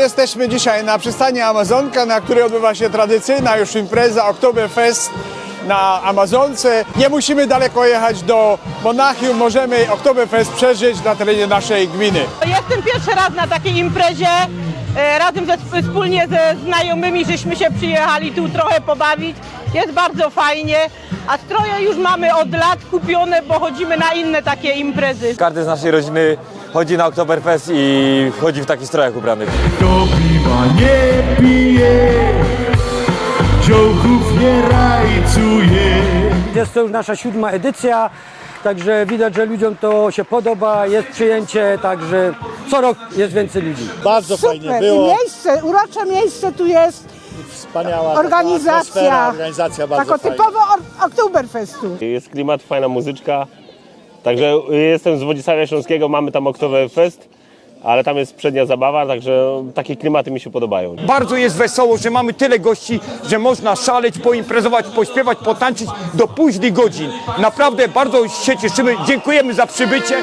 jesteśmy dzisiaj na przystani Amazonka, na której odbywa się tradycyjna już impreza Oktoberfest na Amazonce. Nie musimy daleko jechać do Monachium, możemy Oktoberfest przeżyć na terenie naszej gminy. Jestem pierwszy raz na takiej imprezie. E, Razem ze, wspólnie ze znajomymi żeśmy się przyjechali tu trochę pobawić. Jest bardzo fajnie, a stroje już mamy od lat kupione, bo chodzimy na inne takie imprezy. Każdy z naszej rodziny chodzi na Oktoberfest i chodzi w takich strojach ubranych. Kto piwa nie pije, dziołków nie rajcuje. Jest to już nasza siódma edycja, także widać, że ludziom to się podoba, jest przyjęcie, także co rok jest więcej ludzi. Bardzo fajnie Super. I było. miejsce, urocze miejsce tu jest, Wspaniała taka organizacja. atmosfera, organizacja bardzo Tako fajna. typowo or- Oktoberfestu. Jest klimat, fajna muzyczka. Także jestem z Wodzisławia Śląskiego, mamy tam Oktoberfest, ale tam jest przednia zabawa, także takie klimaty mi się podobają. Bardzo jest wesoło, że mamy tyle gości, że można szaleć, poimprezować, pośpiewać, potańczyć do późnych godzin. Naprawdę bardzo się cieszymy. Dziękujemy za przybycie.